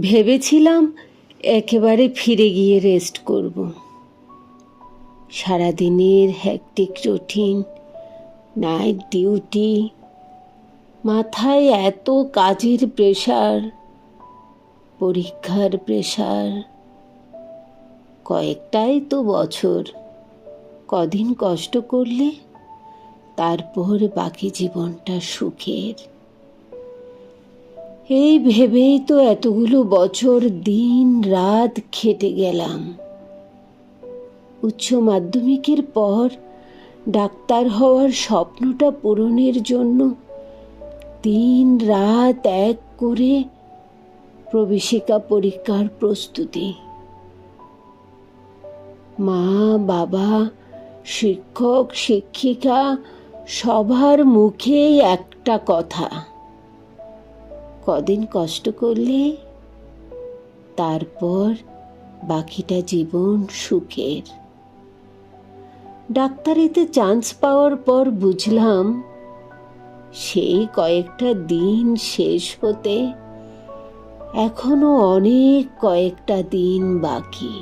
ভেবেছিলাম একেবারে ফিরে গিয়ে রেস্ট করব। সারাদিনের হ্যাকটিক রুটিন নাইট ডিউটি মাথায় এত কাজের প্রেশার পরীক্ষার প্রেশার কয়েকটাই তো বছর। কদিন কষ্ট করলে তারপর বাকি জীবনটা সুখের। এই ভেবেই তো এতগুলো বছর দিন রাত খেটে গেলাম। উচ্চ মাধ্যমিকের পর ডাক্তার হওয়ার স্বপ্নটা পূরণের জন্য দিন রাত এক করে প্রবেশিকা পরীক্ষার প্রস্তুতি। মা, বাবা, শিক্ষক, শিক্ষিকা সবার মুখেই একটা কথা। কদিন কষ্ট করলে তারপর বাকিটা জীবন সুখের। ডাক্তারিতে চান্স পাওয়ার পর বুঝলাম, সেই কয়েকটা দিন শেষ হতে এখনও অনেক কয়েকটা দিন বাকি।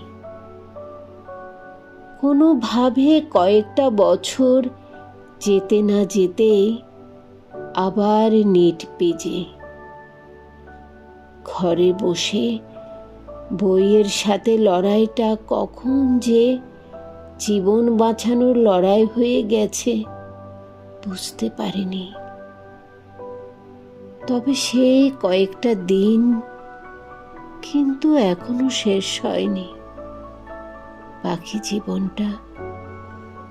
কোনোভাবে কয়েকটা বছর যেতে না যেতে আবার নেট পেজে ঘরে বসে বইয়ের সাথে লড়াইটা কখন যে জীবন বাঁচানোর লড়াই হয়ে গেছে, বুঝতে পারিনি। তবে সেই কয়েকটা দিন কিন্তু এখনও শেষ হয়নি। বাকি জীবনটা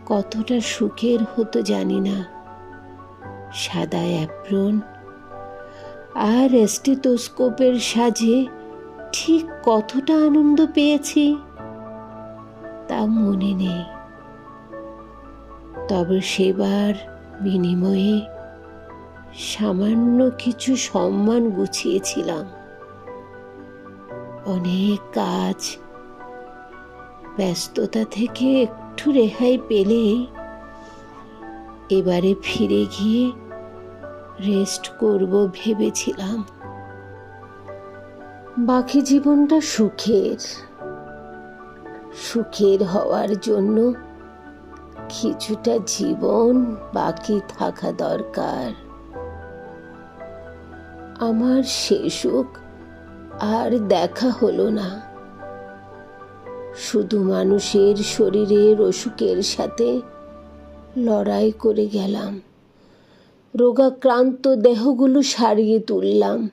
কতটা সুখের হতো জানি না। সাদা অ্যাপ্রন আর স্টেথোস্কোপের সাজে ঠিক কতটা আনন্দ পেয়েছি তা মনে নেই। তবে সেবার বিনিময়ে সামান্য কিছু সম্মান গুছিয়েছিলাম। অনেক কাজ, ব্যস্ততা থেকে একটু রেহাই পেলে এবারে ফিরে গিয়ে রেস্ট করব ভেবেছিলাম। বাকি জীবনটা সুখের। সুখের হওয়ার জন্য কিছুটা জীবন বাকি থাকা দরকার। আমার সে সুখ আর দেখা হলো না। শুধু মানুষের শরীরের অসুখের সাথে লড়াই করে গেলাম। রোগাক্রান্ত দেহগুলো সারিয়ে তুললাম।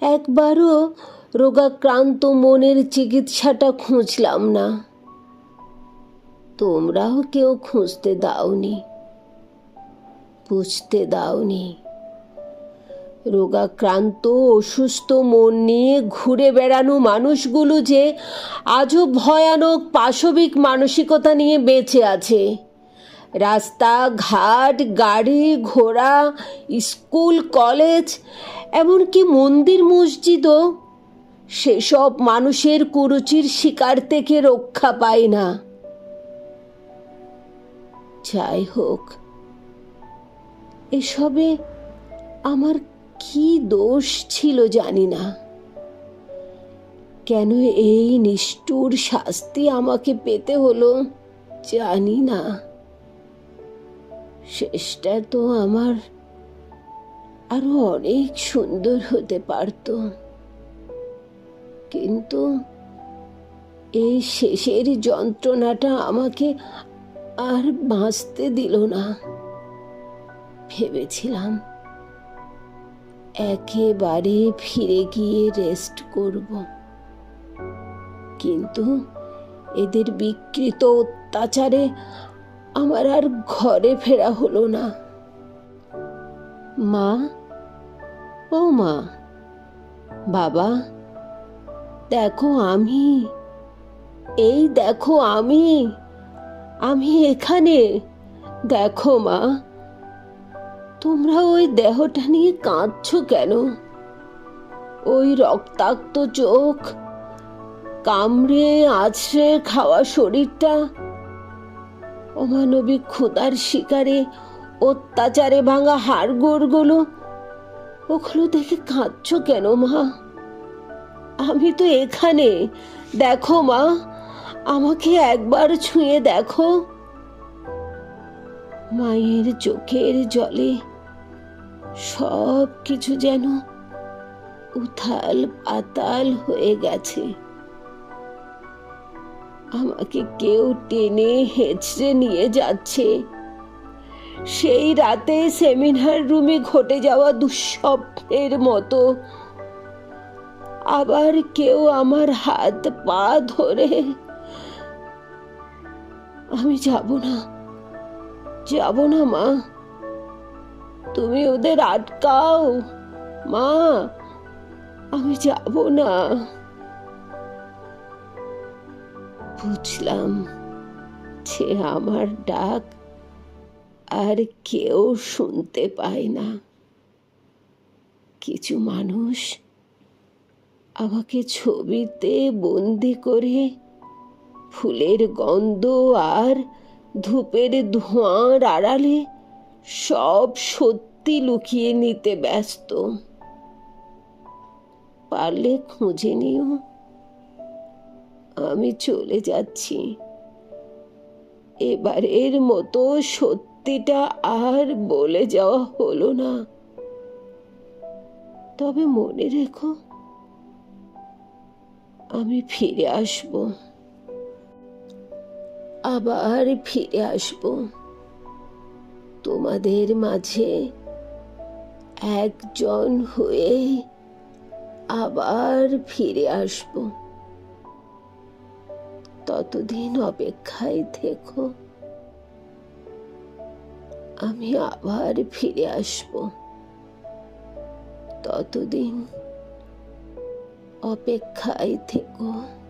একবারও রোগাক্রান্ত মনের চিকিৎসাটা খুঁজলাম না। তোমরাও কেউ খুঁজতে দাওনি। বুঝতে দাওনি। রোগাক্রান্ত, অসুস্থ মন নিয়ে ঘুরে বেড়ানো মানুষগুলো যে আজও ভয়ানক পাশবিক মানসিকতা নিয়ে বেঁচে আছে। রাস্তা ঘাট গাড়ি ঘোড়া, স্কুল, কলেজ, এমনকি মন্দির মসজিদও। সেসব মানুষের কুরুচির শিকার থেকে রক্ষা পায় না। যাই হোক, এসবে আমার কি দোষ ছিল জানি না। কেন এই নিষ্ঠুর শাস্তি আমাকে পেতে হলো জানি না। শেষটা তো আমার আরও অনেক সুন্দর হতে পারত। কিন্তু এই শেষের যন্ত্রণাটা আমাকে আর বাঁচতে দিল না। ভেবেছিলাম একেবারে ফিরে গিয়ে রেস্ট করব। কিন্তু এদের বিকৃত অত্যাচারে আমার আর ঘরে ফেরা হলো না। মা? ও মা। বাবা? দেখো আমি। এই দেখো আমি। আমি এখানে। দেখো মা। তোমরা ওই দেহটা নিয়ে কাঁদছো কেন? ওই রক্তাক্ত চোখ, কামড়ে, আছড়ে খাওয়া শরীরটা অমানবিক ক্ষুদার শিকারে অত্যাচারে ভাঙা হাড়গোড়গুলো ওগুলো দেখে কাঁদছো কেন মা? আমি তো এখানে। দেখো মা, আমাকে একবার ছুঁয়ে দেখো। মায়ের চোখের জলে সব কিছু যেন উথাল পাতাল হয়ে গেছে। আমাকে কেউ টেনে হেঁচড়ে নিয়ে যাচ্ছে। সেই রাতে সেমিনার রুমে ঘটে যাওয়া দুঃস্বপ্নের মতো। আবার কেউ আমার হাত পা ধরে আমি যাব না যাব না মা। তুমি ওদের আটকাও, মা। আমি যাব না। বুঝলাম যে আমার ডাক আর কেউ শুনতে পায় না। কিছু মানুষ আমাকে ছবিতে বন্দি করে ফুলের গন্ধ আর ধূপের ধোঁয়ার আড়ালে সব সত্যি লুকিয়ে নিতে ব্যস্ত। পারলে খুঁজে নিও। আমি চলে যাচ্ছি। এবারের মতো সত্যিটা আর বলে যাওয়া হলো না। তবে মনে রেখো, আমি ফিরে আসব। আবার ফিরে আসব। তোমাদের মাঝে একজন হয়ে আবার ফিরে আসব। ততদিন অপেক্ষায় থেকো। আমি আবার ফিরে আসব। ততদিন অপেক্ষায় থেকো।